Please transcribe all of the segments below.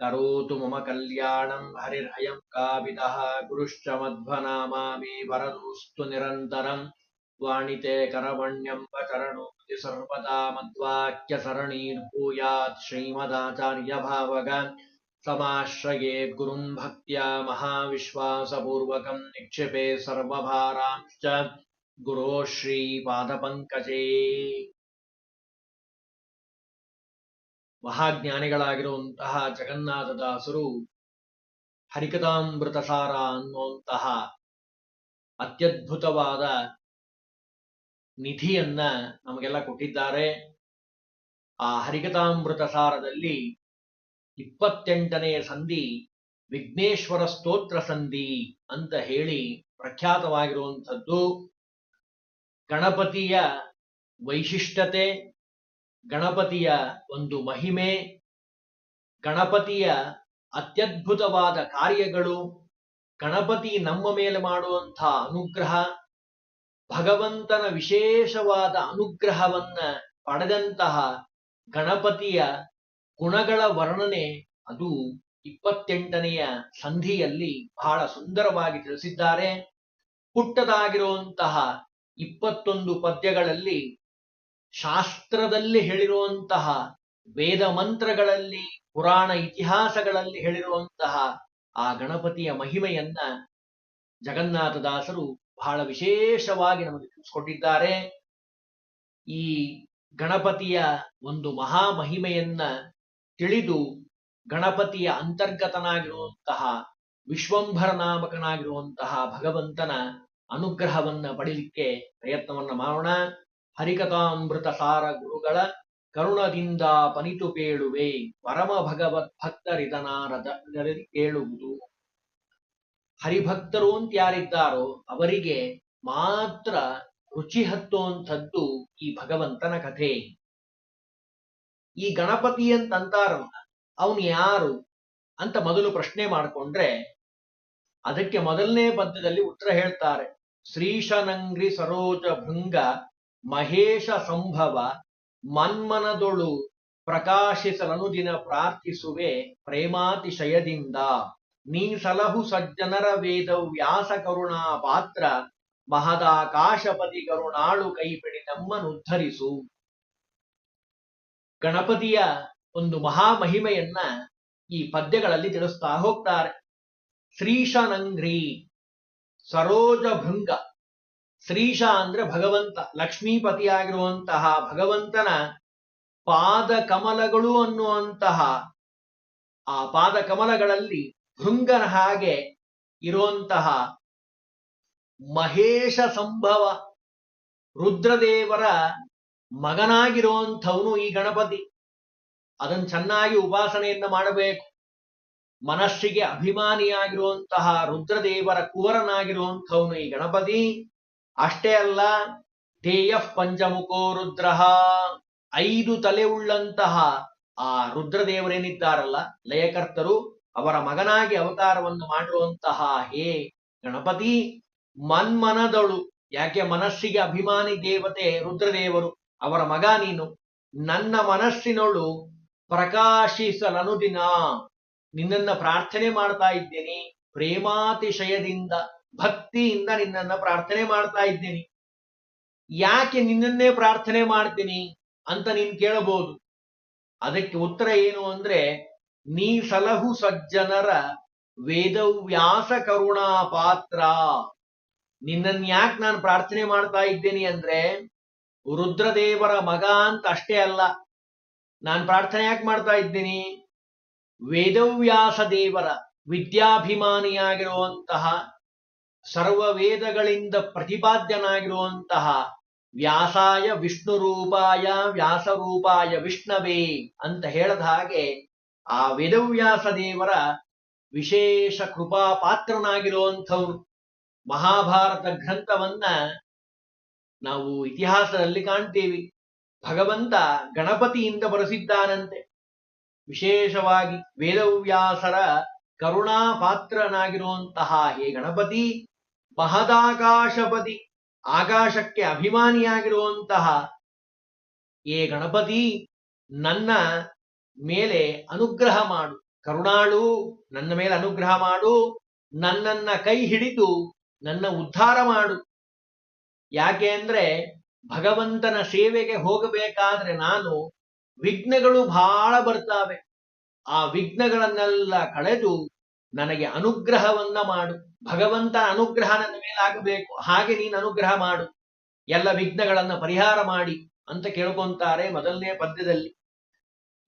करोतु मम कल्याणं हरिर्हयं काविदः गुरुश्च मध्वनामा मे वरदोऽस्तु निरन्तरम् वाणिते करवण्यं वचरणोति सर्वदा मद्वाक्यसरणीर्भूयात् श्रीमदाचार्यभावग समाश्रये गुरुं भक्त्या महाविश्वासपूर्वकं निक्षिपे सर्वभारांश्च। गुरो श्रीपादपङ्कजे। ಮಹಾಜ್ಞಾನಿಗಳಾಗಿರುವಂತಹ ಜಗನ್ನಾಥದಾಸರು ಹರಿಕಥಾಮೃತಸಾರ ಅನ್ನುವಂತಹ ಅತ್ಯದ್ಭುತವಾದ ನಿಧಿಯನ್ನ ನಮಗೆಲ್ಲ ಕೊಟ್ಟಿದ್ದಾರೆ. ಆ ಹರಿಕಥಾಮೃತ ಸಾರದಲ್ಲಿ ಇಪ್ಪತ್ತೆಂಟನೆಯ ಸಂಧಿ ವಿಘ್ನೇಶ್ವರ ಸ್ತೋತ್ರ ಸಂಧಿ ಅಂತ ಹೇಳಿ ಪ್ರಖ್ಯಾತವಾಗಿರುವಂಥದ್ದು. ಗಣಪತಿಯ ವೈಶಿಷ್ಟ್ಯತೆ ಗಣಪತಿಯ ಒಂದು ಮಹಿಮೆ, ಗಣಪತಿಯ ಅತ್ಯದ್ಭುತವಾದ ಕಾರ್ಯಗಳು, ಗಣಪತಿ ನಮ್ಮ ಮೇಲೆ ಮಾಡುವಂತಹ ಅನುಗ್ರಹ, ಭಗವಂತನ ವಿಶೇಷವಾದ ಅನುಗ್ರಹವನ್ನ ಪಡೆದಂತಹ ಗಣಪತಿಯ ಗುಣಗಳ ವರ್ಣನೆ ಅದು ಇಪ್ಪತ್ತೆಂಟನೆಯ ಸಂಧಿಯಲ್ಲಿ ಬಹಳ ಸುಂದರವಾಗಿ ತಿಳಿಸಿದ್ದಾರೆ. ಪುಟ್ಟದಾಗಿರುವಂತಹ ಇಪ್ಪತ್ತೊಂದು ಪದ್ಯಗಳಲ್ಲಿ ಶಾಸ್ತ್ರದಲ್ಲಿ ಹೇಳಿರುವಂತಹ ವೇದ ಮಂತ್ರಗಳಲ್ಲಿ, ಪುರಾಣ ಇತಿಹಾಸಗಳಲ್ಲಿ ಹೇಳಿರುವಂತಹ ಆ ಗಣಪತಿಯ ಮಹಿಮೆಯನ್ನ ಜಗನ್ನಾಥದಾಸರು ಬಹಳ ವಿಶೇಷವಾಗಿ ನಮಗೆ ತಿಳಿಸ್ಕೊಟ್ಟಿದ್ದಾರೆ. ಈ ಗಣಪತಿಯ ಒಂದು ಮಹಾ ಮಹಿಮೆಯನ್ನ ತಿಳಿದು ಗಣಪತಿಯ ಅಂತರ್ಗತನಾಗಿರುವಂತಹ ವಿಶ್ವಂಭರ ನಾಮಕನಾಗಿರುವಂತಹ ಭಗವಂತನ ಅನುಗ್ರಹವನ್ನ ಪಡಿಲಿಕ್ಕೆ ಪ್ರಯತ್ನವನ್ನ ಮಾಡೋಣ. ಹರಿಕಥಾಮೃತ ಸಾರ ಗುರುಗಳ ಕರುಣದಿಂದ ಪನಿತು ಪೇಳುವೆ. ಪರಮ ಭಗವತ್ ಭಕ್ತರಿದನಾರದ ಕೇಳುವುದು. ಹರಿಭಕ್ತರು ಅಂತ ಯಾರಿದ್ದಾರೋ ಅವರಿಗೆ ಮಾತ್ರ ರುಚಿ ಹತ್ತುವಂಥದ್ದು ಈ ಭಗವಂತನ ಕಥೆ. ಈ ಗಣಪತಿ ಅಂತ ಅವನು ಯಾರು ಅಂತ ಮೊದಲು ಪ್ರಶ್ನೆ ಮಾಡಿಕೊಂಡ್ರೆ ಅದಕ್ಕೆ ಮೊದಲನೇ ಪದ್ಯದಲ್ಲಿ ಉತ್ತರ ಹೇಳ್ತಾರೆ. ಶ್ರೀಶನಂಗ್ರಿ ಸರೋಜ ಭೃಂಗ ಮಹೇಶ ಸಂಭವ ಮನ್ಮನದೊಳು ಪ್ರಕಾಶಿಸಲನು ದಿನ ಪ್ರಾರ್ಥಿಸುವೆ ಪ್ರೇಮಾತಿಶಯದಿಂದ. ನೀ ಸಲಹು ಸಜ್ಜನರ ವೇದ ವ್ಯಾಸ ಕರುಣಾ ಪಾತ್ರ, ಮಹದಾಕಾಶಪತಿ ಕರುಣಾಳು ಕೈಪಿಡಿ ನಮ್ಮನ್ನುದ್ಧರಿಸು ಗಣಪತಿಯ ಒಂದು ಮಹಾ ಮಹಿಮೆಯನ್ನ ಈ ಪದ್ಯಗಳಲ್ಲಿ ತಿಳಿಸ್ತಾ ಹೋಗ್ತಾರೆ. ಶ್ರೀಶನಂಗ್ರಿ ಸರೋಜ ಭೃಂಗ ಶ್ರೀಶ ಅಂದ್ರೆ ಭಗವಂತ, ಲಕ್ಷ್ಮೀಪತಿಯಾಗಿರುವಂತಹ ಭಗವಂತನ ಪಾದ ಕಮಲಗಳು ಅನ್ನುವಂತಹ ಆ ಪಾದ ಕಮಲಗಳಲ್ಲಿ ಭೃಂಗನ ಹಾಗೆ ಇರುವಂತಹ ಮಹೇಶ ಸಂಭವ ರುದ್ರದೇವರ ಮಗನಾಗಿರುವಂಥವನು ಈ ಗಣಪತಿ. ಅದನ್ನು ಚೆನ್ನಾಗಿ ಉಪಾಸನೆಯನ್ನ ಮಾಡಬೇಕು. ಮನಸ್ಸಿಗೆ ಅಭಿಮಾನಿಯಾಗಿರುವಂತಹ ರುದ್ರದೇವರ ಕುವರನಾಗಿರುವಂಥವನು ಈ ಗಣಪತಿ. ಅಷ್ಟೇ ಅಲ್ಲ ಧ್ಯೇಯ ಪಂಚಮುಖೋ ರುದ್ರ, ಐದು ತಲೆ ಉಳ್ಳಂತಹ ಆ ರುದ್ರದೇವರೇನಿದ್ದಾರಲ್ಲ, ಲಯಕರ್ತರು ಅವರ ಮಗನಾಗಿ ಅವತಾರವನ್ನು ಮಾಡುವಂತಹ ಹೇ ಗಣಪತಿ, ಮನ್ಮನದಳು. ಯಾಕೆ? ಮನಸ್ಸಿಗೆ ಅಭಿಮಾನಿ ದೇವತೆ ರುದ್ರದೇವರು. ಅವರ ಮಗ ನೀನು. ನನ್ನ ಮನಸ್ಸಿನೊಳು ಪ್ರಕಾಶಿಸಲನುದಿನ. ನಿನ್ನನ್ನ ಪ್ರಾರ್ಥನೆ ಮಾಡ್ತಾ ಇದ್ದೇನೆ ಪ್ರೇಮಾತಿಶಯದಿಂದ. ಭಕ್ತಿಯಿಂದ ನಿನ್ನನ್ನ ಪ್ರಾರ್ಥನೆ ಮಾಡ್ತಾ ಇದ್ದೀನಿ. ಯಾಕೆ ನಿನ್ನನ್ನೇ ಪ್ರಾರ್ಥನೆ ಮಾಡ್ತೀನಿ ಅಂತ ನೀನ್ ಕೇಳಬಹುದು. ಅದಕ್ಕೆ ಉತ್ತರ ಏನು ಅಂದ್ರೆ, ನೀ ಸಲಹು ಸಜ್ಜನರ ವೇದವ್ಯಾಸ ಕರುಣಾ ಪಾತ್ರ ನಿನ್ನನ್ ಯಾಕೆ ನಾನು ಪ್ರಾರ್ಥನೆ ಮಾಡ್ತಾ ಇದ್ದೇನೆ ಅಂದ್ರೆ, ರುದ್ರದೇವರ ಮಗ ಅಂತ ಅಷ್ಟೇ ಅಲ್ಲ. ನಾನು ಪ್ರಾರ್ಥನೆ ಯಾಕೆ ಮಾಡ್ತಾ ಇದ್ದೀನಿ? ವೇದವ್ಯಾಸ ದೇವರ ವಿದ್ಯಾಭಿಮಾನಿಯಾಗಿರುವಂತಹ ಸರ್ವ ವೇದಗಳಿಂದ ಪ್ರತಿಪಾದ್ಯನಾಗಿರುವಂತಹ ವ್ಯಾಸಾಯ ವಿಷ್ಣು ರೂಪಾಯ ವ್ಯಾಸ ರೂಪಾಯ ವಿಷ್ಣವೇ ಅಂತ ಹೇಳದ ಹಾಗೆ ಆ ವೇದವ್ಯಾಸ ದೇವರ ವಿಶೇಷ ಕೃಪಾ ಪಾತ್ರನಾಗಿರುವಂಥವ್ರು ಮಹಾಭಾರತ ಗ್ರಂಥವನ್ನ ನಾವು ಇತಿಹಾಸದಲ್ಲಿ ಕಾಣ್ತೇವೆ. ಭಗವಂತ ಗಣಪತಿಯಿಂದ ಬರೆಸಿದ್ದಾನಂತೆ. ವಿಶೇಷವಾಗಿ ವೇದವ್ಯಾಸರ ಕರುಣಾ ಪಾತ್ರನಾಗಿರುವಂತಹ ಹೇ ಗಣಪತಿ ಮಹದಾಕಾಶಪತಿ ಆಕಾಶಕ್ಕೆ ಅಭಿಮಾನಿಯಾಗಿರುವಂತಹ ಏ ಗಣಪತಿ ನನ್ನ ಮೇಲೆ ಅನುಗ್ರಹ ಮಾಡು, ಕರುಣಾಳು, ನನ್ನ ಮೇಲೆ ಅನುಗ್ರಹ ಮಾಡು, ನನ್ನನ್ನ ಕೈ ಹಿಡಿದು ನನ್ನ ಉದ್ಧಾರ ಮಾಡು. ಯಾಕೆ ಅಂದ್ರೆ ಭಗವಂತನ ಸೇವೆಗೆ ಹೋಗಬೇಕಾದ್ರೆ ನಾನು ವಿಘ್ನಗಳು ಬಹಳ ಬರ್ತಾವೆ. ಆ ವಿಘ್ನಗಳನ್ನೆಲ್ಲ ಕಳೆದು ನನಗೆ ಅನುಗ್ರಹವನ್ನ ಮಾಡು. ಭಗವಂತನ ಅನುಗ್ರಹ ನನ್ನ ಮೇಲಾಗಬೇಕು. ಹಾಗೆ ನೀನು ಅನುಗ್ರಹ ಮಾಡು. ಎಲ್ಲ ವಿಘ್ನಗಳನ್ನು ಪರಿಹಾರ ಮಾಡಿ ಅಂತ ಕೇಳ್ಕೊಂತಾರೆ ಮೊದಲನೇ ಪದ್ಯದಲ್ಲಿ.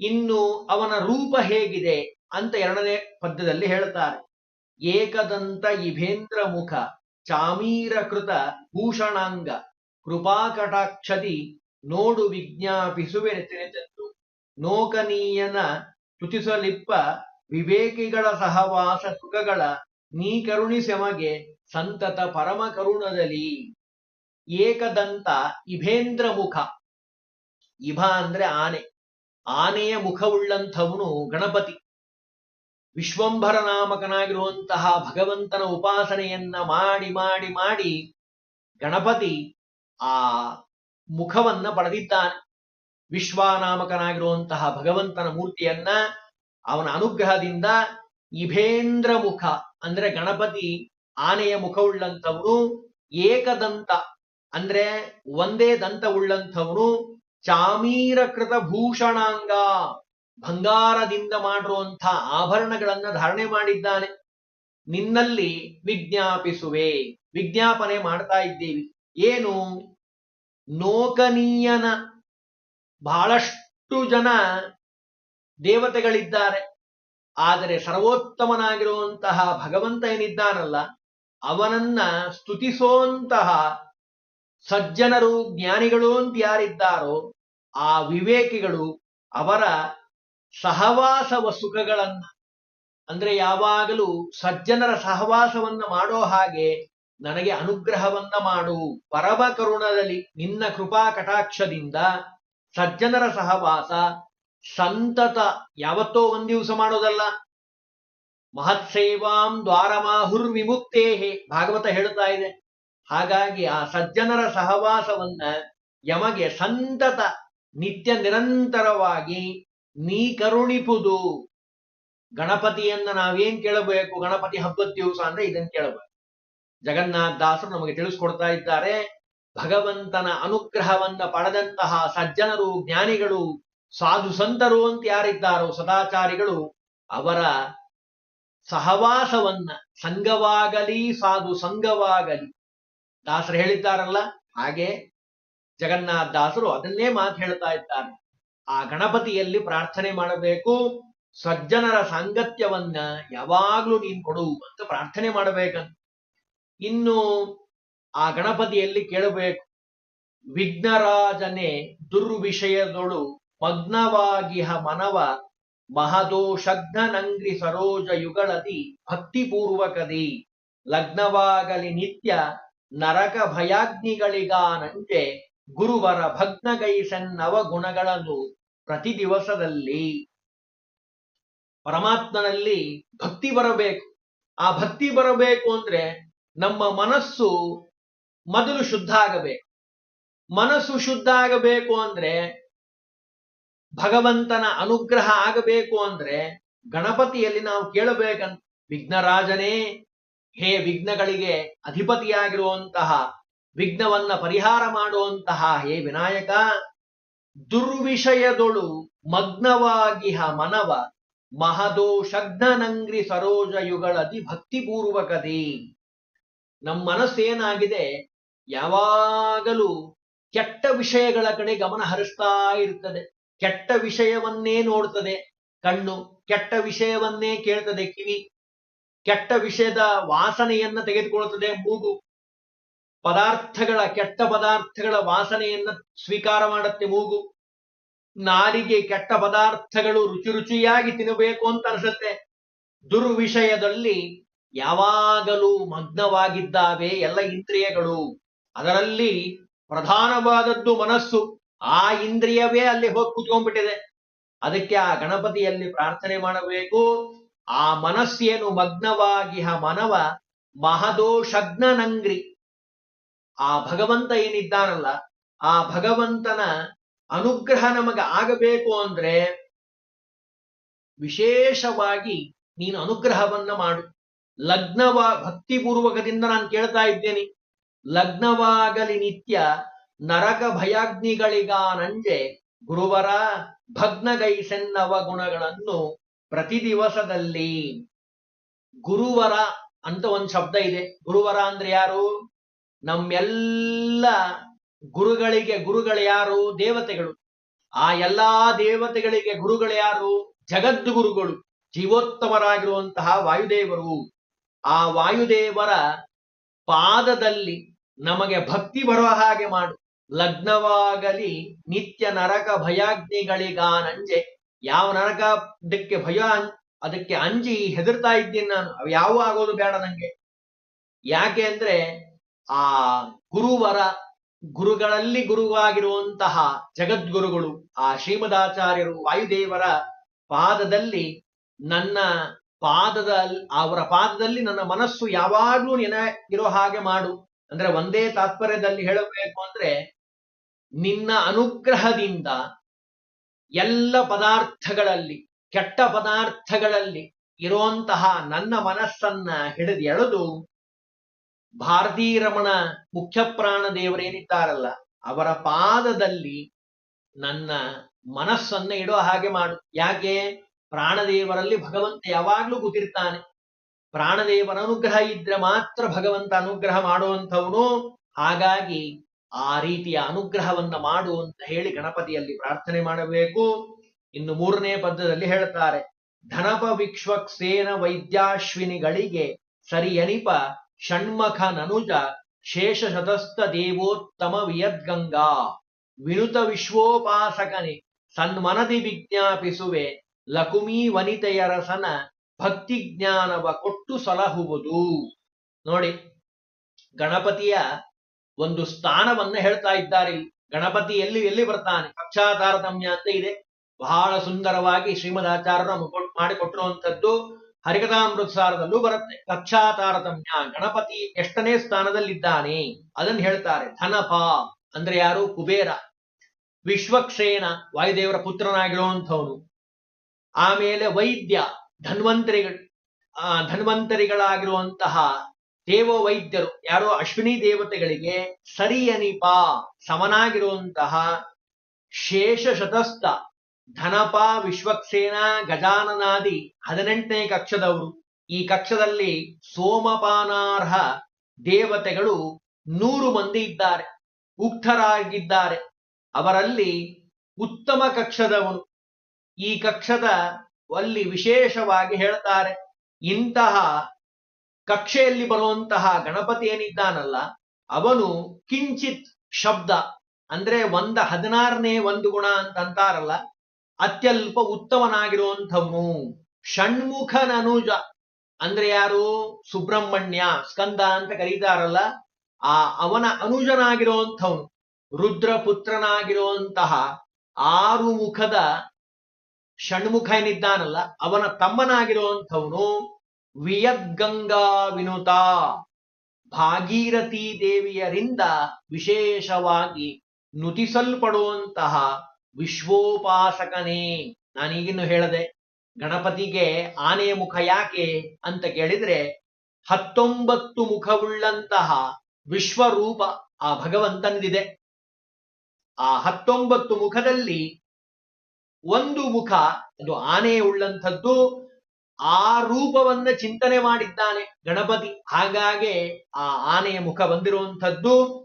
ಇನ್ನು ಅವನ ರೂಪ ಹೇಗಿದೆ ಅಂತ ಎರಡನೇ ಪದ್ಯದಲ್ಲಿ ಹೇಳ್ತಾರೆ. ಏಕದಂತ ಇಭೇಂದ್ರ ಮುಖ ಚಾಮೀರಕೃತ ಭೂಷಣಾಂಗ ಕೃಪಾಕಟಾಕ್ಷದಿ ನೋಡು ವಿಜ್ಞಾಪಿಸುವೆ ನೆತ್ತಿನೆತೆಂದು ನೋಕನೀಯನ ತುತಿಸಲಿಪ್ಪ ವಿವೇಕಿಗಳ ಸಹವಾಸ ಸುಖಗಳ ನೀ ಕರುಣಿಸೆಮಗೆ ಸಂತತ ಪರಮ ಕರುಣದಲ್ಲಿ ಏಕದಂತ ಇಭೇಂದ್ರ ಮುಖ. ಇಭ ಅಂದ್ರೆ ಆನೆ. ಆನೆಯ ಮುಖವುಳ್ಳಂಥವನು ಗಣಪತಿ. ವಿಶ್ವಂಭರ ನಾಮಕನಾಗಿರುವಂತಹ ಭಗವಂತನ ಉಪಾಸನೆಯನ್ನ ಮಾಡಿ ಮಾಡಿ ಮಾಡಿ ಗಣಪತಿ ಆ ಮುಖವನ್ನ ಪಡೆದಿದ್ದಾನೆ. ವಿಶ್ವನಾಮಕನಾಗಿರುವಂತಹ ಭಗವಂತನ ಮೂರ್ತಿಯನ್ನ ಅವನ ಅನುಗ್ರಹದಿಂದ ಇಭೇಂದ್ರ ಮುಖ ಅಂದ್ರೆ ಗಣಪತಿ ಆನೆಯ ಮುಖವುಳ್ಳಂಥವನು, ಏಕದಂತ ಅಂದ್ರೆ ಒಂದೇ ದಂತ ಉಳ್ಳಂಥವನು, ಚಾಮೀರಕೃತ ಭೂಷಣಾಂಗ, ಬಂಗಾರದಿಂದ ಮಾಡಿರುವಂಥ ಆಭರಣಗಳನ್ನ ಧಾರಣೆ ಮಾಡಿದ್ದಾನೆ. ನಿನ್ನಲ್ಲಿ ವಿಜ್ಞಾಪಿಸುವೆ, ವಿಜ್ಞಾಪನೆ ಮಾಡ್ತಾ ಇದ್ದೀವಿ. ಏನು? ನೋಕನೀಯನ ಬಹಳಷ್ಟು ಜನ ದೇವತೆಗಳಿದ್ದಾರೆ. ಆದರೆ ಸರ್ವೋತ್ತಮನಾಗಿರುವಂತಹ ಭಗವಂತ ಏನಿದ್ದಾನಲ್ಲ, ಅವನನ್ನ ಸ್ತುತಿಸೋಂತಹ ಸಜ್ಜನರು, ಜ್ಞಾನಿಗಳು ಅಂತ ಯಾರಿದ್ದಾರೋ ಆ ವಿವೇಕಿಗಳು ಅವರ ಸಹವಾಸವ ಸುಖಗಳನ್ನ, ಅಂದ್ರೆ ಯಾವಾಗಲೂ ಸಜ್ಜನರ ಸಹವಾಸವನ್ನ ಮಾಡೋ ಹಾಗೆ ನನಗೆ ಅನುಗ್ರಹವನ್ನ ಮಾಡು. ಪರಮ ಕರುಣದಲ್ಲಿ ನಿನ್ನ ಕೃಪಾ ಕಟಾಕ್ಷದಿಂದ ಸಜ್ಜನರ ಸಹವಾಸ ಸಂತತ ಯಾವತ್ತೋ ಒಂದ್ ದಿವಸ ಮಾಡೋದಲ್ಲ. ಮಹತ್ಸೇವಾಂ ದ್ವಾರಮಾಹುರ್ ವಿಮುಕ್ತೇಹೆ ಭಾಗವತ ಹೇಳ್ತಾ ಇದೆ. ಹಾಗಾಗಿ ಆ ಸಜ್ಜನರ ಸಹವಾಸವನ್ನ ಯಮಗೆ ಸಂತತ ನಿತ್ಯ ನಿರಂತರವಾಗಿ ನೀ ಕರುಣಿಪುದು. ಗಣಪತಿಯನ್ನ ನಾವೇನ್ ಕೇಳಬೇಕು? ಗಣಪತಿ ಹಬ್ಬದ ದಿವಸ ಅಂದ್ರೆ ಇದನ್ನ ಕೇಳಬೇಕು. ಜಗನ್ನಾಥ ದಾಸರು ನಮಗೆ ತಿಳಿಸ್ಕೊಡ್ತಾ ಇದ್ದಾರೆ. ಭಗವಂತನ ಅನುಗ್ರಹವನ್ನ ಪಡೆದಂತಹ ಸಜ್ಜನರು, ಜ್ಞಾನಿಗಳು ಸಾಧು ಸಂತರು ಅಂತ ಯಾರಿದ್ದಾರೋ ಸದಾಚಾರಿಗಳು ಅವರ ಸಹವಾಸವನ್ನ ಸಂಘವಾಗಲಿ, ಸಾಧು ಸಂಘವಾಗಲಿ. ದಾಸರು ಹೇಳಿದ್ದಾರಲ್ಲ, ಹಾಗೆ ಜಗನ್ನಾಥ ದಾಸರು ಅದನ್ನೇ ಮಾತು ಹೇಳ್ತಾ ಇದ್ದಾರೆ. ಆ ಗಣಪತಿಯಲ್ಲಿ ಪ್ರಾರ್ಥನೆ ಮಾಡಬೇಕು, ಸಜ್ಜನರ ಸಾಂಗತ್ಯವನ್ನ ಯಾವಾಗ್ಲೂ ನೀನ್ ಕೊಡು ಅಂತ ಪ್ರಾರ್ಥನೆ ಮಾಡಬೇಕಂತ. ಇನ್ನು ಆ ಗಣಪತಿಯಲ್ಲಿ ಕೇಳಬೇಕು, ವಿಘ್ನರಾಜನೇ ದುರ್ವಿಷಯದೊಳು ಮಗ್ನವಾಗಿಹ ಮನವ ಮಹದೋಷಗ್ನಂಗ್ರಿ ಸರೋಜ ಯುಗಳದಿ ಭಕ್ತಿಪೂರ್ವಕದಿ. ಲಗ್ನವಾಗಲಿ ನಿತ್ಯ ನರಕ ಭಯಾಗ್ನಿಗಳಿಗಾನಂತೆ ಗುರುವರ ಭಗ್ನಗೈಸನ್ನವ ಗುಣಗಳನ್ನು ಪ್ರತಿ ದಿವಸದಲ್ಲಿ. ಪರಮಾತ್ಮನಲ್ಲಿ ಭಕ್ತಿ ಬರಬೇಕು. ಆ ಭಕ್ತಿ ಬರಬೇಕು ಅಂದ್ರೆ ನಮ್ಮ ಮನಸ್ಸು ಮೊದಲು ಶುದ್ಧ ಆಗಬೇಕು. ಮನಸ್ಸು ಶುದ್ಧ ಆಗಬೇಕು ಅಂದ್ರೆ ಭಗವಂತನ ಅನುಗ್ರಹ ಆಗಬೇಕು ಅಂದ್ರೆ ಗಣಪತಿಯಲ್ಲಿ ನಾವು ಕೇಳಬೇಕಂತ ವಿಘ್ನರಾಜನೇ, ಹೇ ವಿಘ್ನಗಳಿಗೆ ಅಧಿಪತಿಯಾಗಿರುವಂತಹ ವಿಘ್ನವನ್ನ ಪರಿಹಾರ ಮಾಡುವಂತಹ ಹೇ ವಿನಾಯಕ, ದುರ್ವಿಷಯದೊಳು ಮಗ್ನವಾಗಿಹ ಮನವ ಮಹದೋಷಗ್ನಂಗ್ರಿ ಸರೋಜ ಯುಗಳದಿ ಭಕ್ತಿಪೂರ್ವಕದಿ ನಮ್ಮ ಮನಸ್ಸೇನಾಗಿದೆ, ಯಾವಾಗಲೂ ಕೆಟ್ಟ ವಿಷಯಗಳ ಕಡೆ ಗಮನ ಹರಿಸ್ತಾ ಇರ್ತದೆ. ಕೆಟ್ಟ ವಿಷಯವನ್ನೇ ನೋಡ್ತದೆ ಕಣ್ಣು, ಕೆಟ್ಟ ವಿಷಯವನ್ನೇ ಕೇಳ್ತದೆ ಕಿವಿ, ಕೆಟ್ಟ ವಿಷಯದ ವಾಸನೆಯನ್ನ ತೆಗೆದುಕೊಳ್ಳುತ್ತದೆ ಮೂಗು. ಪದಾರ್ಥಗಳ, ಕೆಟ್ಟ ಪದಾರ್ಥಗಳ ವಾಸನೆಯನ್ನ ಸ್ವೀಕಾರ ಮಾಡುತ್ತೆ ಮೂಗು. ನಾಲಿಗೆ ಕೆಟ್ಟ ಪದಾರ್ಥಗಳು ರುಚಿ ರುಚಿಯಾಗಿ ತಿನ್ನಬೇಕು ಅಂತ ಅನಿಸುತ್ತೆ. ದುರ್ವಿಷಯದಲ್ಲಿ ಯಾವಾಗಲೂ ಮಗ್ನವಾಗಿದ್ದಾವೆ ಎಲ್ಲ ಇಂದ್ರಿಯಗಳು. ಅದರಲ್ಲಿ ಪ್ರಧಾನವಾದದ್ದು ಮನಸ್ಸು. ಆ ಇಂದ್ರಿಯವೇ ಅಲ್ಲಿ ಹೋಗಿ ಕುತ್ಕೊಂಡ್ಬಿಟ್ಟಿದೆ. ಅದಕ್ಕೆ ಆ ಗಣಪತಿಯಲ್ಲಿ ಪ್ರಾರ್ಥನೆ ಮಾಡಬೇಕು. ಆ ಮನಸ್ಸೇನು ಮಗ್ನವಾಗಿ, ಆ ಮನವ ಮಹದೋಷಗ್ನನಂಗ್ರಿ ಆ ಭಗವಂತ ಏನಿದ್ದಾನಲ್ಲ, ಆ ಭಗವಂತನ ಅನುಗ್ರಹ ನಮಗೆ ಆಗಬೇಕು ಅಂದ್ರೆ ವಿಶೇಷವಾಗಿ ನೀನು ಅನುಗ್ರಹವನ್ನ ಮಾಡು. ಲಗ್ನವ ಭಕ್ತಿಪೂರ್ವಕದಿಂದ ನಾನು ಕೇಳ್ತಾ ಇದ್ದೇನೆ. ಲಗ್ನವಾಗಲಿ ನಿತ್ಯ ನರಕ ಭಯಾಗ್ನಿಗಳಿಗಾನಂಜೆ ಗುರುವರ ಭಗ್ನಗೈಸೆನ್ನವ ಗುಣಗಳನ್ನು ಪ್ರತಿ ದಿವಸದಲ್ಲಿ ಗುರುವರ ಅಂತ ಒಂದು ಶಬ್ದ ಇದೆ. ಗುರುವರ ಅಂದ್ರೆ ಯಾರು? ನಮ್ಮೆಲ್ಲ ಗುರುಗಳಿಗೆ ಗುರುಗಳು ಯಾರು? ದೇವತೆಗಳು. ಆ ಎಲ್ಲಾ ದೇವತೆಗಳಿಗೆ ಗುರುಗಳು ಯಾರು? ಜಗದ್ಗುರುಗಳು, ಜೀವೋತ್ತಮರಾಗಿರುವಂತಹ ವಾಯುದೇವರು. ಆ ವಾಯುದೇವರ ಪಾದದಲ್ಲಿ ನಮಗೆ ಭಕ್ತಿ ಬರುವ ಹಾಗೆ ಮಾಡು. ಲಗ್ನವಾಗಲಿ ನಿತ್ಯ ನರಕ ಭಯಾಗ್ನಿಗಳಿಗಾನಂಜೆ. ಯಾವ ನರಕಕ್ಕೆ ಭಯ ಅನ್- ಅದಕ್ಕೆ ಅಂಜಿ ಹೆದರ್ತಾ ಇದ್ದೀನಿ ನಾನು. ಯಾವ ಆಗೋದು ಬೇಡ ನಂಗೆ. ಯಾಕೆ ಅಂದ್ರೆ ಆ ಗುರುವರ, ಗುರುಗಳಲ್ಲಿ ಗುರುವಾಗಿರುವಂತಹ ಜಗದ್ಗುರುಗಳು, ಆ ಶ್ರೀಮದಾಚಾರ್ಯರು ವಾಯುದೇವರ ಪಾದದಲ್ಲಿ ನನ್ನ ಪಾದದ, ಅವರ ಪಾದದಲ್ಲಿ ನನ್ನ ಮನಸ್ಸು ಯಾವಾಗ್ಲೂ ನೆನ ಇರೋ ಹಾಗೆ ಮಾಡು. ಅಂದ್ರೆ ಒಂದೇ ತಾತ್ಪರ್ಯದಲ್ಲಿ ಹೇಳಬೇಕು ಅಂದ್ರೆ ನಿನ್ನ ಅನುಗ್ರಹದಿಂದ ಎಲ್ಲ ಪದಾರ್ಥಗಳಲ್ಲಿ, ಕೆಟ್ಟ ಪದಾರ್ಥಗಳಲ್ಲಿ ಇರುವಂತಹ ನನ್ನ ಮನಸ್ಸನ್ನ ಹಿಡಿದು ಎಳೆದು ಭಾರತೀ ರಮಣ ಮುಖ್ಯ ಪ್ರಾಣ ದೇವರೇನಿದ್ದಾರಲ್ಲ, ಅವರ ಪಾದದಲ್ಲಿ ನನ್ನ ಮನಸ್ಸನ್ನ ಇಡೋ ಹಾಗೆ ಮಾಡು. ಯಾಕೆ? ಪ್ರಾಣದೇವರಲ್ಲಿ ಭಗವಂತ ಯಾವಾಗ್ಲೂ ಕೂತಿರ್ತಾನೆ ಪ್ರಾಣದೇವರ ಅನುಗ್ರಹ ಇದ್ರೆ ಮಾತ್ರ ಭಗವಂತ ಅನುಗ್ರಹ ಮಾಡುವಂಥವನು. ಹಾಗಾಗಿ ಆ ರೀತಿಯ ಅನುಗ್ರಹವನ್ನ ಮಾಡು ಅಂತ ಹೇಳಿ ಗಣಪತಿಯಲ್ಲಿ ಪ್ರಾರ್ಥನೆ ಮಾಡಬೇಕು. ಇನ್ನು ಮೂರನೇ ಪದ್ಯದಲ್ಲಿ ಹೇಳ್ತಾರೆ, ಧನಪ ವಿಕ್ಷ್ವಕ್ಸೇನ ವೈದ್ಯಾಶ್ವಿನಿಗಳಿಗೆ ಸರಿಯನಿಪ ಷಣ್ಮಖ ನನುಜ, ಶೇಷ ಶತಸ್ಥ ದೇವೋತ್ತಮ ವಿಯದ್ಗಂಗಾ, ವಿನುತ ವಿಶ್ವೋಪಾಸಕನೆ, ಸನ್ಮನದಿ ವಿಜ್ಞಾಪಿಸುವೆ, ಲಕುಮೀ ವನಿತೆಯರಸನ ಭಕ್ತಿ ಜ್ಞಾನವ ಕೊಟ್ಟು ಸಲಹುವುದು. ನೋಡಿ, ಗಣಪತಿಯ ಒಂದು ಸ್ಥಾನವನ್ನ ಹೇಳ್ತಾ ಇದ್ದಾರೆ ಗಣಪತಿ ಎಲ್ಲಿ ಎಲ್ಲಿ ಬರ್ತಾನೆ? ಕಕ್ಷಾತಾರತಮ್ಯ ಅಂತ ಇದೆ. ಬಹಳ ಸುಂದರವಾಗಿ ಶ್ರೀಮದಾಚಾರ್ಯರು ನಮಗೆ ಕೊಟ್- ಮಾಡಿಕೊಟ್ಟಿರುವಂತದ್ದು ಹರಿಕಥಾಮೃತ ಸಾರದಲ್ಲೂ ಬರುತ್ತೆ. ಕಕ್ಷಾ ತಾರತಮ್ಯ ಗಣಪತಿ ಎಷ್ಟನೇ ಸ್ಥಾನದಲ್ಲಿದ್ದಾನೆ? ಅದನ್ನ ಹೇಳ್ತಾರೆ. ಧನಪ ಅಂದ್ರೆ ಯಾರು? ಕುಬೇರ. ವಿಶ್ವಕ್ಷೇನ, ವಾಯುದೇವರ ಪುತ್ರನಾಗಿರುವಂಥವನು. ಆಮೇಲೆ ವೈದ್ಯ, ಧನ್ವಂತರಿಗಳು. ಆ ಧನ್ವಂತರಿಗಳಾಗಿರುವಂತಹ ದೇವ ವೈದ್ಯರು ಯಾರೋ ಅಶ್ವಿನಿ ದೇವತೆಗಳಿಗೆ ಸರಿಯನಿಪ ಸಮನಾಗಿರುವಂತಹ ಶೇಷ ಶತಸ್ಥ ಧನಪ ವಿಶ್ವಕ್ಸೇನ ಗಜಾನನಾದಿ ಹದಿನೆಂಟನೇ ಕಕ್ಷದವರು. ಈ ಕಕ್ಷದಲ್ಲಿ ಸೋಮಪಾನಾರ್ಹ ದೇವತೆಗಳು ನೂರು ಮಂದಿ ಇದ್ದಾರೆ, ಉಕ್ತರಾಗಿದ್ದಾರೆ. ಅವರಲ್ಲಿ ಉತ್ತಮ ಕಕ್ಷದವನು. ಈ ಕಕ್ಷದ ಅಲ್ಲಿ ವಿಶೇಷವಾಗಿ ಹೇಳ್ತಾರೆ, ಇಂತಹ ಕಕ್ಷೆಯಲ್ಲಿ ಬರುವಂತಹ ಗಣಪತಿ ಏನಿದ್ದಾನಲ್ಲ, ಅವನು ಕಿಂಚಿತ್ ಶಬ್ದ, ಅಂದ್ರೆ ಒಂದ ಹದಿನಾರನೇ ಒಂದು ಗುಣ ಅಂತ ಅಂತಾರಲ್ಲ ಅತ್ಯಲ್ಪ ಉತ್ತಮನಾಗಿರುವಂಥವನು. ಷಣ್ಮುಖನನುಜ, ಅಂದ್ರೆ ಯಾರು? ಸುಬ್ರಹ್ಮಣ್ಯ, ಸ್ಕಂದ ಅಂತ ಕರೀತಾರಲ್ಲ, ಆ ಅವನ ಅನುಜನಾಗಿರುವಂಥವನು ರುದ್ರ ಪುತ್ರನಾಗಿರುವಂತಹ ಆರು ಮುಖದ ಷಣ್ಮುಖ ಏನಿದ್ದಾನಲ್ಲ, ಅವನ ತಮ್ಮನಾಗಿರುವಂಥವನು. ವಿಯದ್ಗಂಗಾ ವಿನುತ. ಭಾಗೀರಥಿ ದೇವಿಯರಿಂದ ವಿಶೇಷವಾಗಿ ನುತಿಸಲ್ಪಡುವಂತಹ ವಿಶ್ವೋಪಾಸಕನೇ. ನಾನೀಗಿನ್ನು ಹೇಳದೆ, ಗಣಪತಿಗೆ ಆನೆಯ ಮುಖ ಯಾಕೆ ಅಂತ ಕೇಳಿದ್ರೆ, ಹತ್ತೊಂಬತ್ತು ಮುಖವುಳ್ಳಂತಹ ವಿಶ್ವರೂಪ ಆ ಭಗವಂತನಿದೆ ಆ ಹತ್ತೊಂಬತ್ತು ಮುಖದಲ್ಲಿ ಒಂದು ಮುಖ, ಅದು ಆನೆ ಉಳ್ಳಂಥದ್ದು ಆ ರೂಪವನ್ನ ಚಿಂತನೆ ಮಾಡಿದ್ದಾನೆ ಗಣಪತಿ. ಹಾಗಾಗಿ ಆ ಆನೆಯ ಮುಖ ಬಂದಿರುವಂಥದ್ದು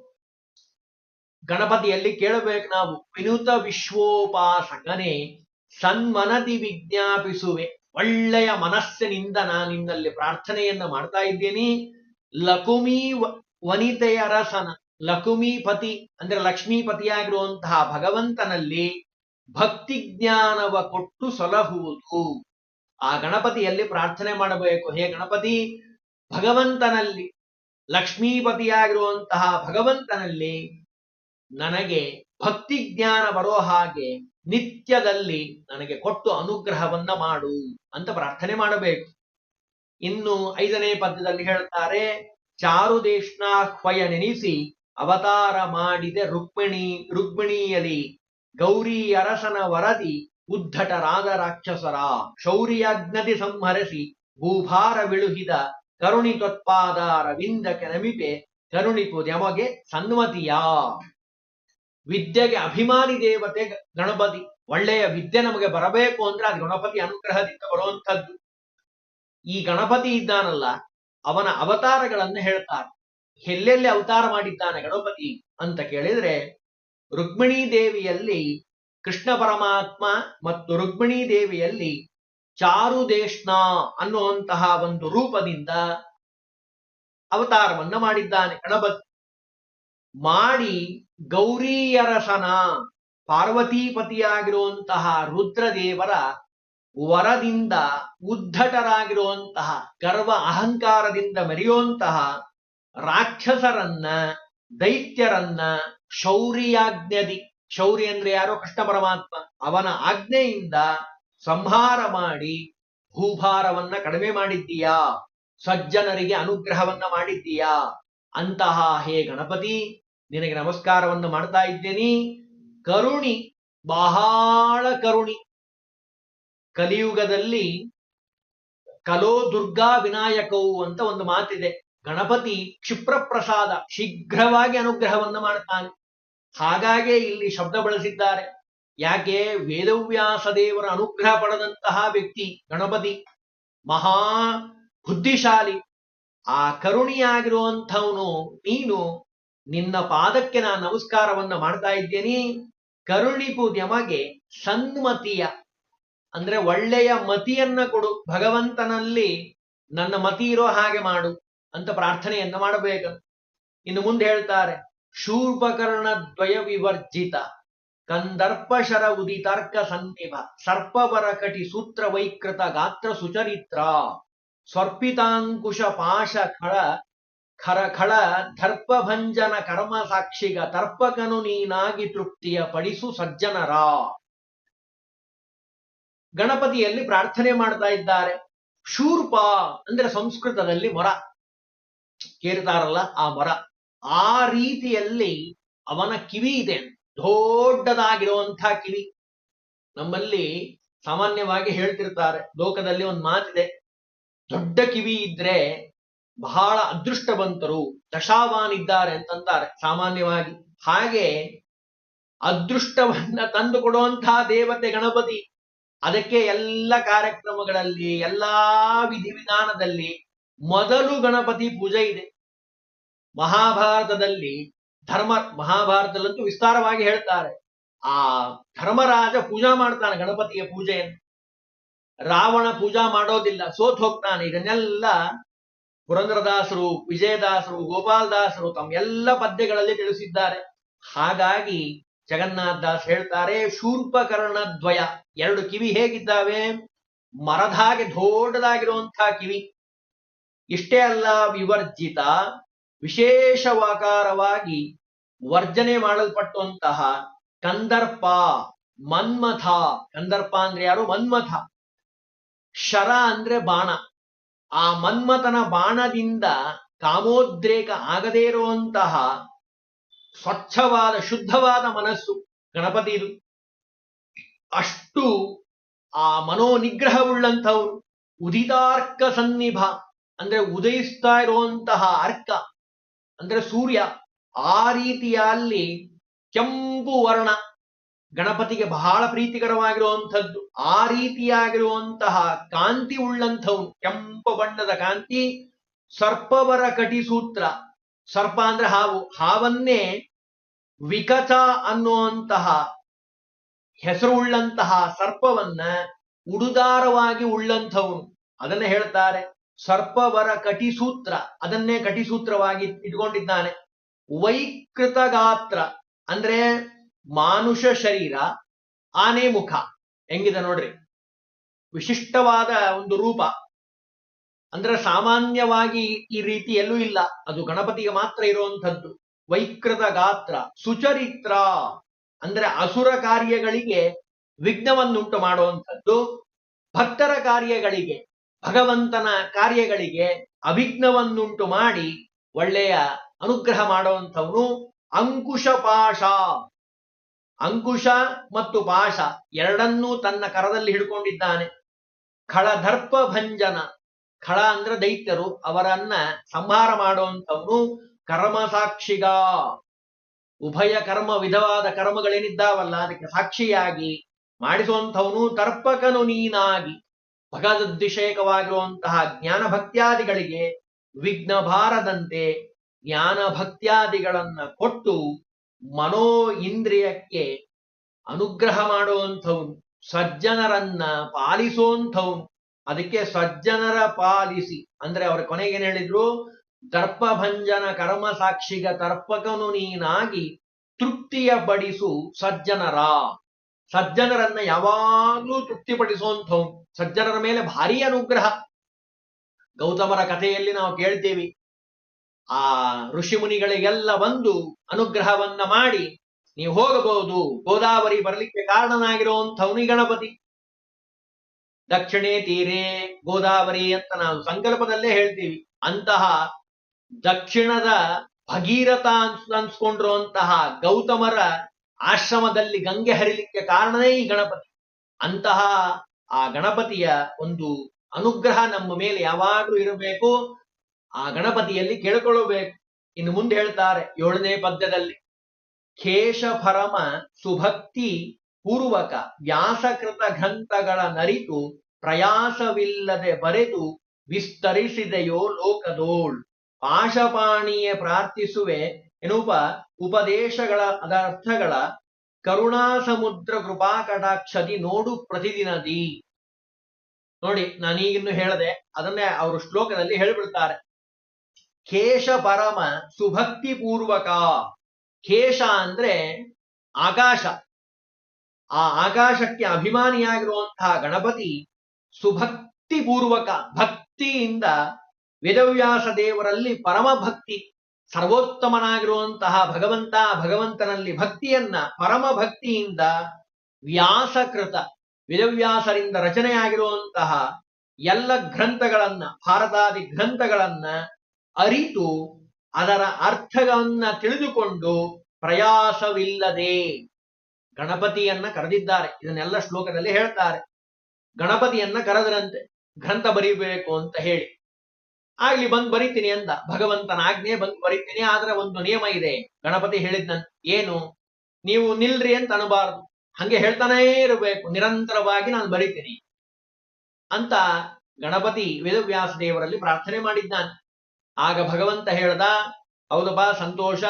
ಗಣಪತಿಯಲ್ಲಿ ಕೇಳಬೇಕು ನಾವು? ವಿನುತ ವಿಶ್ವೋಪಾಸಕನೇ ಸನ್ಮನತಿ ವಿಜ್ಞಾಪಿಸುವೆ. ಒಳ್ಳೆಯ ಮನಸ್ಸಿನಿಂದ ನಾನು ನಿನ್ನಲ್ಲಿ ಪ್ರಾರ್ಥನೆಯನ್ನ ಮಾಡ್ತಾ ಇದ್ದೇನೆ. ಲಕುಮಿ ವನಿತೆಯ ರಸನ ಲಕುಮಿ ಪತಿ ಅಂದ್ರೆ ಲಕ್ಷ್ಮೀಪತಿಯಾಗಿರುವಂತಹ ಭಗವಂತನಲ್ಲಿ ಭಕ್ತಿ ಜ್ಞಾನವ ಕೊಟ್ಟು ಸಲಹುವುದು. ಆ ಗಣಪತಿಯಲ್ಲಿ ಪ್ರಾರ್ಥನೆ ಮಾಡಬೇಕು. ಹೇ ಗಣಪತಿ, ಭಗವಂತನಲ್ಲಿ, ಲಕ್ಷ್ಮೀಪತಿಯಾಗಿರುವಂತಹ ಭಗವಂತನಲ್ಲಿ ನನಗೆ ಭಕ್ತಿ ಜ್ಞಾನ ಬರೋ ಹಾಗೆ ನಿತ್ಯದಲ್ಲಿ ನನಗೆ ಕೊಟ್ಟು ಅನುಗ್ರಹವನ್ನ ಮಾಡು ಅಂತ ಪ್ರಾರ್ಥನೆ ಮಾಡಬೇಕು. ಇನ್ನು ಐದನೇ ಪದ್ಯದಲ್ಲಿ ಹೇಳ್ತಾರೆ ಚಾರುದೇಶ್ನಾಹ್ವಯ ನೆನೆಸಿ ಅವತಾರ ಮಾಡಿದೆ ರುಕ್ಮಿಣಿ, ರುಕ್ಮಿಣಿಯಲಿ ಗೌರಿ ಅರಸನ ವರದಿ ಉದ್ಧಟರಾದ ರಾಕ್ಷಸರ ಶೌರ್ಯಾಜ್ಞತಿ ಸಂಹರಿಸಿ ಭೂಭಾರ ವಿಳುಹಿದ ಕರುಣಿತೋತ್ಪಾದ ರವಿಂದ ಕೆನಮಿಪೆ ಕರುಣಿಪು ನಮಗೆ ಸನ್ಮತಿಯ. ವಿದ್ಯೆಗೆ ಅಭಿಮಾನಿ ದೇವತೆ ಗಣಪತಿ. ಒಳ್ಳೆಯ ವಿದ್ಯೆ ನಮಗೆ ಬರಬೇಕು ಅಂದ್ರೆ ಅದು ಗಣಪತಿ ಅನುಗ್ರಹದಿಂದ ಬರುವಂಥದ್ದು. ಈ ಗಣಪತಿ ಇದ್ದಾನಲ್ಲ, ಅವನ ಅವತಾರಗಳನ್ನು ಹೇಳ್ತಾರೆ ಎಲ್ಲೆಲ್ಲಿ ಅವತಾರ ಮಾಡಿದ್ದಾನೆ ಗಣಪತಿ ಅಂತ ಕೇಳಿದ್ರೆ ರುಕ್ಮಿಣೀ ದೇವಿಯಲ್ಲಿ ಕೃಷ್ಣ ಪರಮಾತ್ಮ ಮತ್ತು ರುಕ್ಮಿಣೀ ದೇವಿಯಲ್ಲಿ ಚಾರುದೇಶ್ನ ಅನ್ನುವಂತಹ ಒಂದು ರೂಪದಿಂದ ಅವತಾರವನ್ನ ಮಾಡಿದ್ದಾನೆ ಗಣಪತಿ. ಮಾಡಿ ಗೌರಿಯರಸನ ಪಾರ್ವತೀಪತಿಯಾಗಿರುವಂತಹ ರುದ್ರದೇವರ ವರದಿಂದ ಉದ್ಧಟರಾಗಿರುವಂತಹ ಗರ್ವ ಅಹಂಕಾರದಿಂದ ಮೆರೆಯುವಂತಹ ರಾಕ್ಷಸರನ್ನ ದೈತ್ಯರನ್ನ ಶೌರ್ಯಾಜ್ಞದಿ ಶೌರ್ಯ ಅಂದ್ರೆ ಯಾರೋ ಕೃಷ್ಣ ಪರಮಾತ್ಮ ಅವನ ಆಜ್ಞೆಯಿಂದ ಸಂಹಾರ ಮಾಡಿ ಭೂಭಾರವನ್ನ ಕಡಿಮೆ ಮಾಡಿದ್ದೀಯಾ? ಸಜ್ಜನರಿಗೆ ಅನುಗ್ರಹವನ್ನ ಮಾಡಿದ್ದೀಯಾ? ಅಂತಹ, ಹೇ ಗಣಪತಿ, ನಿನಗೆ ನಮಸ್ಕಾರವನ್ನು ಮಾಡ್ತಾ ಇದ್ದೇನೆ. ಕರುಣಿ, ಬಹಳ ಕರುಣಿ. ಕಲಿಯುಗದಲ್ಲಿ ಕಲೋ ದುರ್ಗಾ ವಿನಾಯಕವು ಅಂತ ಒಂದು ಮಾತಿದೆ. ಗಣಪತಿ ಕ್ಷಿಪ್ರ ಪ್ರಸಾದ ಶೀಘ್ರವಾಗಿ ಅನುಗ್ರಹವನ್ನು ಮಾಡ್ತಾನೆ. ಹಾಗಾಗೆ ಇಲ್ಲಿ ಶಬ್ದ ಬಳಸಿದ್ದಾರೆ. ಯಾಕೆ? ವೇದವ್ಯಾಸ ದೇವರ ಅನುಗ್ರಹ ಪಡೆದಂತಹ ವ್ಯಕ್ತಿ, ಗಣಪತಿ. ಮಹಾ ಬುದ್ಧಿಶಾಲಿ. ಆ ಕರುಣಿಯಾಗಿರುವಂಥವನು, ನೀನು ನಿನ್ನ ಪಾದಕ್ಕೆ ನಾನು ನಮಸ್ಕಾರವನ್ನ ಮಾಡ್ತಾ ಇದ್ದೇನೆ. ಕರುಣಿಪು ನಮಗೆ ಸನ್ಮತಿಯ. ಅಂದ್ರೆ ಒಳ್ಳೆಯ ಮತಿಯನ್ನ ಕೊಡು. ಭಗವಂತನಲ್ಲಿ ನನ್ನ ಮತಿ ಇರೋ ಹಾಗೆ ಮಾಡು ಅಂತ ಪ್ರಾರ್ಥನೆಯನ್ನ ಮಾಡಬೇಕು. ಇನ್ನು ಮುಂದೆ ಹೇಳ್ತಾರೆ ಶೂರ್ಪಕರ್ಣ ದ್ವಯ ವಿವರ್ಜಿತ ಕಂದರ್ಪಶರ ಉದಿತಾರ್ಕ ಸನ್ನಿಭ ಸರ್ಪವರ ಕಟಿ ಸೂತ್ರ ವೈಕೃತ ಗಾತ್ರ ಸುಚರಿತ್ರ ಸ್ವರ್ಪಿತಾಂಕುಶ ಪಾಶ ಖಳ ಖರ, ಖಳ ದರ್ಪಭಂಜನ ಕರ್ಮ ಸಾಕ್ಷಿಗ ತರ್ಪಕನು ನೀನಾಗಿ ತೃಪ್ತಿಯ ಪಡಿಸು ಸಜ್ಜನರ. ಗಣಪತಿಯಲ್ಲಿ ಪ್ರಾರ್ಥನೆ ಮಾಡ್ತಾ ಇದ್ದಾರೆ. ಶೂರ್ಪ ಅಂದ್ರೆ ಸಂಸ್ಕೃತದಲ್ಲಿ ಮೊರ ಕೇರ್ತಾರಲ್ಲ ಆ ಮೊರ ಆ ರೀತಿಯಲ್ಲಿ ಅವನ ಕಿವಿ ಇದೆ. ದೊಡ್ಡದಾಗಿರುವಂತಹ ಕಿವಿ. ನಮ್ಮಲ್ಲಿ ಸಾಮಾನ್ಯವಾಗಿ ಹೇಳ್ತಿರ್ತಾರೆ. ಲೋಕದಲ್ಲಿ ಒಂದು ಮಾತಿದೆ. ದೊಡ್ಡ ಕಿವಿ ಇದ್ರೆ ಬಹಳ ಅದೃಷ್ಟವಂತರು ದಶಾವಾನ್ ಇದ್ದಾರೆ ಅಂತಂತಾರೆ ಸಾಮಾನ್ಯವಾಗಿ. ಹಾಗೆ ಅದೃಷ್ಟವನ್ನ ತಂದು ಕೊಡುವಂತಹ ದೇವತೆ ಗಣಪತಿ. ಅದಕ್ಕೆ ಎಲ್ಲ ಕಾರ್ಯಕ್ರಮಗಳಲ್ಲಿ, ಎಲ್ಲಾ ವಿಧಿವಿಧಾನದಲ್ಲಿ ಮೊದಲು ಗಣಪತಿ ಪೂಜೆ ಇದೆ. ಮಹಾಭಾರತದಲ್ಲಿ ಧರ್ಮ, ಮಹಾಭಾರತದಲ್ಲಂತೂ ವಿಸ್ತಾರವಾಗಿ ಹೇಳ್ತಾರೆ ಆ ಧರ್ಮರಾಜ ಪೂಜಾ ಮಾಡ್ತಾನೆ ಗಣಪತಿಯ ಪೂಜೆಯನ್ನು. ರಾವಣ ಪೂಜಾ ಮಾಡೋದಿಲ್ಲ, ಸೋತ್ ಹೋಗ್ತಾನೆ. ಇದನ್ನೆಲ್ಲ ಪುರಂದ್ರದಾಸರು, ವಿಜಯದಾಸರು, ಗೋಪಾಲದಾಸರು ತಮ್ಮ ಎಲ್ಲ ಪದ್ಯಗಳಲ್ಲಿ ತಿಳಿಸಿದ್ದಾರೆ. ಹಾಗಾಗಿ ಜಗನ್ನಾಥ ದಾಸ್ ಹೇಳ್ತಾರೆ, ಶೂರ್ಪಕರ್ಣ ದ್ವಯ. ಎರಡು ಕಿವಿ ಹೇಗಿದ್ದಾವೆ? ಮರದ ಹಾಗೆ ದೊಡ್ಡದಾಗಿರುವಂತಹ ಕಿವಿ. ಇಷ್ಟೇ ಅಲ್ಲ ವಿವರ್ಜಿತ ವಿಶೇಷವಾಕಾರವಾಗಿ ವರ್ಜನೆ ಮಾಡಲ್ಪಟ್ಟಂತಹ ಕಂದರ್ಪ, ಮನ್ಮಥ. ಕಂದರ್ಪ ಅಂದ್ರೆ ಯಾರು? ಮನ್ಮಥ. ಶರ ಅಂದ್ರೆ ಬಾಣ. ಆ ಮನ್ಮಥನ ಬಾಣದಿಂದ ಕಾಮೋದ್ರೇಕ ಆಗದೇ ಇರುವಂತಹ ಸ್ವಚ್ಛವಾದ, ಶುದ್ಧವಾದ ಮನಸ್ಸು ಗಣಪತಿಯು ಅಷ್ಟು ಆ ಮನೋನಿಗ್ರಹವುಳ್ಳಂಥವ್ರು. ಉದಿತಾರ್ಕ ಸನ್ನಿಭ ಅಂದ್ರೆ ಉದಯಿಸ್ತಾ ಇರುವಂತಹ ಅರ್ಕ. ಅಂದ್ರೆ ಸೂರ್ಯ ಆ ರೀತಿಯಲ್ಲಿ ಕೆಂಪು ವರ್ಣ ಗಣಪತಿಗೆ ಬಹಳ ಪ್ರೀತಿಕರವಾಗಿರುವಂಥದ್ದು. ಆ ರೀತಿಯಾಗಿರುವಂತಹ ಕಾಂತಿ ಉಳ್ಳಂಥವು ಕೆಂಪು ಬಣ್ಣದ ಕಾಂತಿ, ಸರ್ಪವರ ಕಟಿಸೂತ್ರ. ಸರ್ಪ ಅಂದ್ರೆ ಹಾವು. ಹಾವನ್ನೇ ವಿಕಚ ಅನ್ನುವಂತಹ ಹೆಸರು ಉಳ್ಳಂತಹ ಸರ್ಪವನ್ನ ಉಡುದಾರವಾಗಿ ಉಳ್ಳಂಥವನು. ಅದನ್ನ ಹೇಳ್ತಾರೆ. ಸರ್ಪವರ ಕಟಿಸೂತ್ರ, ಅದನ್ನೇ ಕಟಿಸೂತ್ರವಾಗಿ ಇಟ್ಕೊಂಡಿದ್ದಾನೆ. ವೈಕೃತ ಗಾತ್ರ ಅಂದ್ರೆ ಮಾನುಷ ಶರೀರ, ಆನೆ ಮುಖ. ಹೆಂಗಿದೆ ನೋಡ್ರಿ? ವಿಶಿಷ್ಟವಾದ ಒಂದು ರೂಪ. ಅಂದ್ರೆ ಸಾಮಾನ್ಯವಾಗಿ ಈ ರೀತಿ ಎಲ್ಲೂ ಇಲ್ಲ. ಅದು ಗಣಪತಿಗೆ ಮಾತ್ರ ಇರುವಂಥದ್ದು. ವೈಕೃತ ಗಾತ್ರ ಸುಚರಿತ್ರ. ಅಂದ್ರೆ ಅಸುರ ಕಾರ್ಯಗಳಿಗೆ ವಿಘ್ನವನ್ನುಂಟು ಮಾಡುವಂಥದ್ದು. ಭಕ್ತರ ಕಾರ್ಯಗಳಿಗೆ ಭಗವಂತನ ಕಾರ್ಯಗಳಿಗೆ ಅವಿಘ್ನವನ್ನುಂಟು ಮಾಡಿ ಒಳ್ಳೆಯ ಅನುಗ್ರಹ ಮಾಡುವಂಥವನು ಅಂಕುಶ ಪಾಶ. ಅಂಕುಶ ಮತ್ತು ಪಾಶ ಎರಡನ್ನೂ ತನ್ನ ಕರದಲ್ಲಿ ಹಿಡ್ಕೊಂಡಿದ್ದಾನೆ. ಖಳದರ್ಪ ಭಂಜನ ಖಳ ಅಂದ್ರೆ ದೈತ್ಯರು, ಅವರನ್ನ ಸಂಹಾರ ಮಾಡುವಂಥವನು ಕರ್ಮ ಸಾಕ್ಷಿಗ ಉಭಯ ಕರ್ಮ ವಿಧವಾದ ಕರ್ಮಗಳೇನಿದ್ದಾವಲ್ಲ, ಅದಕ್ಕೆ ಸಾಕ್ಷಿಯಾಗಿ ಮಾಡಿಸುವಂಥವನು ತರ್ಪಕನು ನೀನಾಗಿ. ಭಗವದ್ವಿಷಯಕವಾಗಿರುವಂತಹ ಜ್ಞಾನ ಭಕ್ತ್ಯಾದಿಗಳಿಗೆ ವಿಘ್ನ ಬಾರದಂತೆ ಜ್ಞಾನ ಭಕ್ತ್ಯಾದಿಗಳನ್ನ ಕೊಟ್ಟು ಮನೋ ಇಂದ್ರಿಯಕ್ಕೆ ಅನುಗ್ರಹ ಮಾಡುವಂಥವನು, ಸಜ್ಜನರನ್ನ ಪಾಲಿಸುವಂಥವನು. ಅದಕ್ಕೆ ಸಜ್ಜನರ ಪಾಲಿಸಿ. ಅಂದ್ರೆ ಅವ್ರ ಕೊನೆಗೇನು ಹೇಳಿದ್ರು? ದರ್ಪಭಂಜನ ಕರ್ಮ ಸಾಕ್ಷಿಗ ತರ್ಪಕನು ನೀನಾಗಿ ತೃಪ್ತಿಯ ಬಡಿಸು ಸಜ್ಜನರ. ಸಜ್ಜನರನ್ನ ಯಾವಾಗ್ಲೂ ತೃಪ್ತಿಪಡಿಸುವಂಥವು. ಸಜ್ಜನರ ಮೇಲೆ ಭಾರಿ ಅನುಗ್ರಹ. ಗೌತಮರ ಕಥೆಯಲ್ಲಿ ನಾವು ಕೇಳ್ತೇವೆ. ಆ ಋಷಿ ಮುನಿಗಳಿಗೆಲ್ಲ ಬಂದು ಅನುಗ್ರಹವನ್ನ ಮಾಡಿ, ನೀವು ಹೋಗಬಹುದು. ಗೋದಾವರಿ ಬರಲಿಕ್ಕೆ ಕಾರಣನಾಗಿರುವಂಥವನಿ ಗಣಪತಿ. ದಕ್ಷಿಣೆ ತೀರೆ ಗೋದಾವರಿ ಅಂತ ನಾವು ಸಂಕಲ್ಪದಲ್ಲೇ ಹೇಳ್ತೀವಿ. ಅಂತಹ ದಕ್ಷಿಣದ ಭಗೀರಥ ಅನ್ಸ್, ಅನ್ಸ್ಕೊಂಡಿರುವಂತಹ ಗೌತಮರ ಆಶ್ರಮದಲ್ಲಿ ಗಂಗೆ ಹರಿಲಿಕ್ಕೆ ಕಾರಣನೇ ಈ ಗಣಪತಿ. ಅಂತಹ ಆ ಗಣಪತಿಯ ಒಂದು ಅನುಗ್ರಹ ನಮ್ಮ ಮೇಲೆ ಯಾವಾಗಲೂ ಇರಬೇಕು. ಆ ಗಣಪತಿಯಲ್ಲಿ ಕೇಳಿಕೊಳ್ಳಬೇಕು. ಇನ್ನು ಮುಂದೆ ಹೇಳ್ತಾರೆ ಏಳನೇ ಪದ್ಯದಲ್ಲಿ ಕೇಶ ಪರಮ ಸುಭಕ್ತಿ ಪೂರ್ವಕ ವ್ಯಾಸಕೃತ ಗ್ರಂಥಗಳ ನರಿತು ಪ್ರಯಾಸವಿಲ್ಲದೆ ಬರೆದು ವಿಸ್ತರಿಸಿದೆಯೋ ಲೋಕದೋಳ್. ಪಾಶಪಾಣಿಯೇ ಪ್ರಾರ್ಥಿಸುವೆ ಎನ್ನುವ ಉಪದೇಶಗಳ ಅದರ್ಥಗಳ ಕರುಣಾ ಸಮುದ್ರ ಕೃಪಾ ಕಟಾಕ್ಷದಿ ನೋಡು ಪ್ರತಿದಿನದಿ. ನೋಡಿ, ನಾನೀಗಿನ್ನು ಹೇಳದೆ, ಅದನ್ನೇ ಅವರು ಶ್ಲೋಕದಲ್ಲಿ ಹೇಳಿಬಿಡ್ತಾರೆ ಕೇಶ ಪರಮ ಸುಭಕ್ತಿ ಪೂರ್ವಕ. ಕೇಶ ಅಂದ್ರೆ ಆಕಾಶ. ಆ ಆಕಾಶಕ್ಕೆ ಅಭಿಮಾನಿಯಾಗಿರುವಂತಹ ಗಣಪತಿ ಸುಭಕ್ತಿ ಪೂರ್ವಕ, ಭಕ್ತಿಯಿಂದ ವೇದವ್ಯಾಸ ದೇವರಲ್ಲಿ ಪರಮ ಭಕ್ತಿ ಸರ್ವೋತ್ತಮನಾಗಿರುವಂತಹ ಭಗವಂತ, ಭಗವಂತನಲ್ಲಿ ಭಕ್ತಿಯನ್ನ ಪರಮ ಭಕ್ತಿಯಿಂದ ವ್ಯಾಸಕೃತ ವೇದವ್ಯಾಸರಿಂದ ರಚನೆಯಾಗಿರುವಂತಹ ಎಲ್ಲ ಗ್ರಂಥಗಳನ್ನ, ಭಾರತಾದಿ ಗ್ರಂಥಗಳನ್ನ ಅರಿತು ಅದರ ಅರ್ಥವನ್ನ ತಿಳಿದುಕೊಂಡು ಪ್ರಯಾಸವಿಲ್ಲದೆ ಗಣಪತಿಯನ್ನ ಕರೆದಿದ್ದಾರೆ. ಇದನ್ನೆಲ್ಲ ಶ್ಲೋಕದಲ್ಲಿ ಹೇಳ್ತಾರೆ. ಗಣಪತಿಯನ್ನ ಕರೆದರಂತೆ ಗ್ರಂಥ ಬರೀಬೇಕು ಅಂತ ಹೇಳಿ. ಆಗ್ಲಿ ಬಂದು ಬರಿತೀನಿ ಅಂದ. ಭಗವಂತನ ಆಜ್ಞೆ ಬಂದು ಬರಿತೀನಿ, ಆದ್ರೆ ಒಂದು ನಿಯಮ ಇದೆ. ಗಣಪತಿ ಹೇಳಿದ್ನ, ಏನು? ನೀವು ನಿಲ್ರಿ ಅಂತ ಅನಬಾರದು. ಹಂಗೆ ಹೇಳ್ತಾನೇ ಇರಬೇಕು. ನಿರಂತರವಾಗಿ ನಾನು ಬರಿತೀನಿ. ಅಂತ ಗಣಪತಿ ವೇದವ್ಯಾಸ ದೇವರಲ್ಲಿ ಪ್ರಾರ್ಥನೆ ಮಾಡಿದ್ದಾನೆ. ಆಗ ಭಗವಂತ ಹೇಳ್ದ, ಹೌದಪ್ಪ, ಸಂತೋಷ.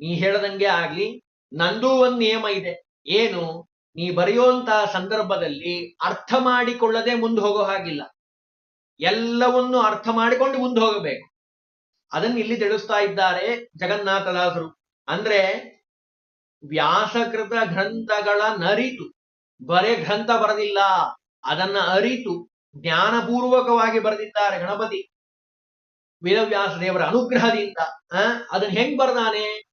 ನೀ ಹೇಳದಂಗೆ ಆಗ್ಲಿ. ನಂದೂ ಒಂದು ನಿಯಮ ಇದೆ. ಏನು? ನೀ ಬರೆಯುವಂತಹ ಸಂದರ್ಭದಲ್ಲಿ ಅರ್ಥ ಮಾಡಿಕೊಳ್ಳದೆ ಮುಂದೆ ಹೋಗೋ ಹಾಗಿಲ್ಲ. ಎಲ್ಲವನ್ನು ಅರ್ಥ ಮಾಡಿಕೊಂಡು ಮುಂದೆ ಹೋಗಬೇಕು. ಅದನ್ನು ಇಲ್ಲಿ ತಿಳಿಸ್ತಾ ಇದ್ದಾರೆ ಜಗನ್ನಾಥದಾಸರು. ಅಂದ್ರೆ ವ್ಯಾಸಕೃತ ಗ್ರಂಥಗಳ ನರಿತು. ಬರೆ ಗ್ರಂಥ ಬರೆದಿಲ್ಲ. ಅದನ್ನ ಅರಿತು, ಜ್ಞಾನಪೂರ್ವಕವಾಗಿ ಬರೆದಿದ್ದಾರೆ ಗಣಪತಿ. ವೇದವ್ಯಾಸ ದೇವರ ಅನುಗ್ರಹದಿಂದ ಅದನ್ನ ಹೆಂಗ್ ಬರ್ದಾನೆ?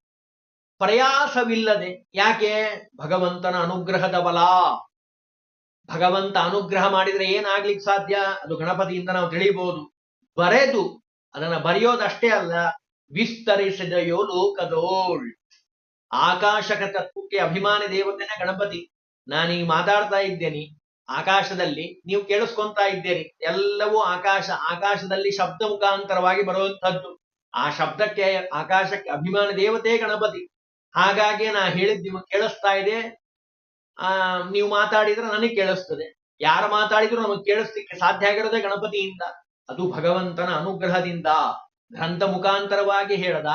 ಪ್ರಯಾಸವಿಲ್ಲದೆ. ಯಾಕೆ? ಭಗವಂತನ ಅನುಗ್ರಹದ ಬಲ. ಭಗವಂತ ಅನುಗ್ರಹ ಮಾಡಿದರೆ ಏನಾಗ್ಲಿಕ್ಕೆ ಸಾಧ್ಯ? ಅದು ಗಣಪತಿಯಿಂದ ನಾವು ತಿಳಿಬಹುದು ಬರೆದು, ಅದನ್ನ ಬರೆಯೋದಷ್ಟೇ ಅಲ್ಲ ವಿಸ್ತರಿಸಿದೆಯೋ ಲೋಕದೋಳ್ ಆಕಾಶಕ ತತ್ವಕ್ಕೆ ಅಭಿಮಾನಿ ದೇವತೆನೇ ಗಣಪತಿ. ನಾನೀಗ ಮಾತಾಡ್ತಾ ಇದ್ದೇನೆ. ಆಕಾಶದಲ್ಲಿ ನೀವು ಕೇಳಿಸ್ಕೊಂತಾ ಇದ್ದೀರಿ. ಎಲ್ಲವೂ ಆಕಾಶ, ಆಕಾಶದಲ್ಲಿ ಶಬ್ದ ಮುಖಾಂತರವಾಗಿ ಬರುವಂಥದ್ದು. ಆ ಶಬ್ದಕ್ಕೆ, ಆಕಾಶಕ್ಕೆ ಅಭಿಮಾನ ದೇವತೆ ಗಣಪತಿ. ಹಾಗಾಗಿ ನಾ ಹೇಳಿದ್ ಕೇಳಿಸ್ತಾ ಇದೆ. ನೀವು ಮಾತಾಡಿದ್ರೆ ನನಗೆ ಕೇಳಿಸ್ತದೆ. ಯಾರು ಮಾತಾಡಿದ್ರು ನಮಗೆ ಕೇಳಿಸ್ಲಿಕ್ಕೆ ಸಾಧ್ಯ ಆಗಿರೋದೇ ಗಣಪತಿಯಿಂದ. ಅದು ಭಗವಂತನ ಅನುಗ್ರಹದಿಂದ. ಗ್ರಂಥ ಮುಖಾಂತರವಾಗಿ ಹೇಳದ.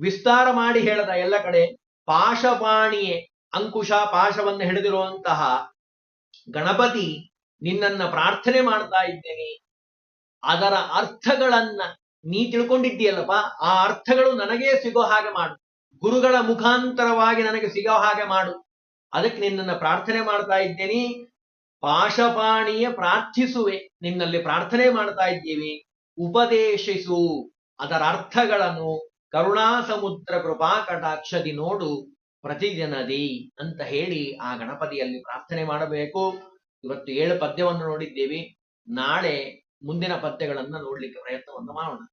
ವಿಸ್ತಾರ ಮಾಡಿ ಹೇಳದ ಎಲ್ಲ ಕಡೆ. ಪಾಶಪಾಣಿಯೇ ಅಂಕುಶ ಪಾಶವನ್ನು ಹಿಡಿದಿರುವಂತಹ ಗಣಪತಿ ನಿನ್ನನ್ನ ಪ್ರಾರ್ಥನೆ ಮಾಡ್ತಾ ಇದ್ದೇನೆ. ಅದರ ಅರ್ಥಗಳನ್ನ ನೀ ತಿಳ್ಕೊಂಡಿದ್ದೀಯಲ್ಲಪ್ಪ. ಆ ಅರ್ಥಗಳು ನನಗೇ ಸಿಗೋ ಹಾಗೆ ಮಾಡು. ಗುರುಗಳ ಮುಖಾಂತರವಾಗಿ ನನಗೆ ಸಿಗೋ ಹಾಗೆ ಮಾಡು. ಅದಕ್ಕೆ ನಿನ್ನನ್ನು ಪ್ರಾರ್ಥನೆ ಮಾಡ್ತಾ ಇದ್ದೇನೆ. ಪಾಶಪಾಣಿಯ ಪ್ರಾರ್ಥಿಸುವೆ. ನಿನ್ನಲ್ಲಿ ಪ್ರಾರ್ಥನೆ ಮಾಡ್ತಾ ಇದ್ದೀವಿ. ಉಪದೇಶಿಸು. ಅದರ ಅರ್ಥಗಳನ್ನು ಕರುಣಾ ಸಮುದ್ರ ಕೃಪಾ ಕಟಾಕ್ಷದಿ ನೋಡು. ಪ್ರತಿದಿನದಿ ಅಂತ ಹೇಳಿ ಆ ಗಣಪತಿಯಲ್ಲಿ ಪ್ರಾರ್ಥನೆ ಮಾಡಬೇಕು. ಇವತ್ತು ಏಳು ಪದ್ಯವನ್ನು ನೋಡಿದ್ದೇವೆ. ನಾಳೆ ಮುಂದಿನ ಪದ್ಯಗಳನ್ನ ನೋಡ್ಲಿಕ್ಕೆ ಪ್ರಯತ್ನವನ್ನು ಮಾಡೋಣ.